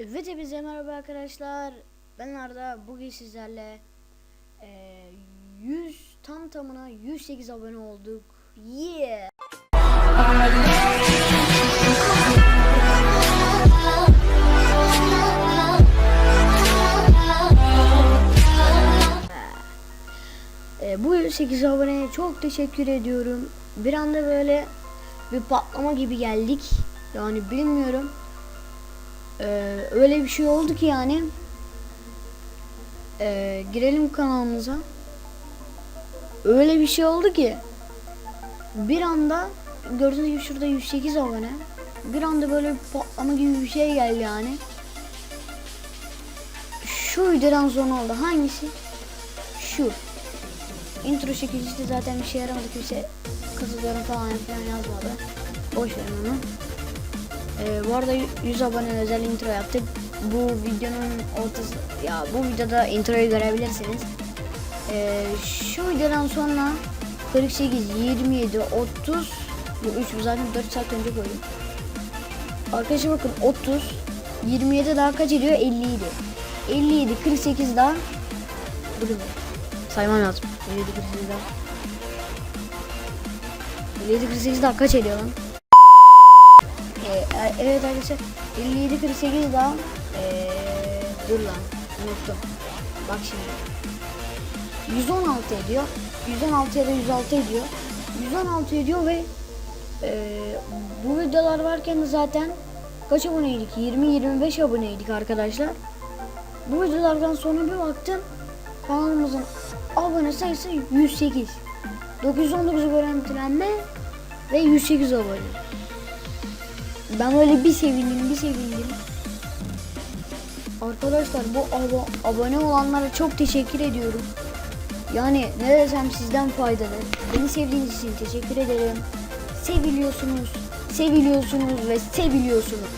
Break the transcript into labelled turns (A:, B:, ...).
A: Evet hepinize merhaba arkadaşlar. Ben Arda. Bugün sizlerle eee 100 tam tamına 108 abone olduk. Yeah. Eee, bu 108 aboneye çok teşekkür ediyorum. Bir anda böyle bir patlama gibi geldik. Yani bilmiyorum. Ee, öyle bir şey oldu ki yani. Ee, girelim kanalımıza. Öyle bir şey oldu ki. Bir anda gördüğünüz gibi şurada 108 abone. Bir anda böyle bir patlama gibi bir şey geldi yani. Şu videodan sonra oldu. Hangisi? Şu. Intro çekicisi zaten bir şey yaramadı. Kimse katılıyorum falan filan yazmadı. Boş verin onu. Ee, bu arada 100 abone özel intro yaptık. Bu videonun ortası ya bu videoda introyu görebilirsiniz. Ee, şu videodan sonra 48, 27, 30 bu 3 zaten 4 saat önce koydum. Arkadaşlar bakın 30 27 daha kaç ediyor? 50 idi. 57 48 daha bir. Saymam lazım. 57 48 daha 57 48 daha kaç ediyor lan? Ee, evet arkadaşlar 57 48 daha ee, dur lan unuttum. Bak şimdi. 116 ediyor. 116 ya da 106 ediyor. 116 ediyor ve ee, bu videolar varken de zaten kaç aboneydik? 20-25 aboneydik arkadaşlar. Bu videolardan sonra bir baktım kanalımızın abone sayısı 108. 919 görüntülenme ve 108 abone. Ben öyle bir sevindim, bir sevindim. Arkadaşlar bu abo- abone olanlara çok teşekkür ediyorum. Yani ne desem sizden faydalı. Beni sevdiğiniz için teşekkür ederim. Seviliyorsunuz, seviliyorsunuz ve seviliyorsunuz.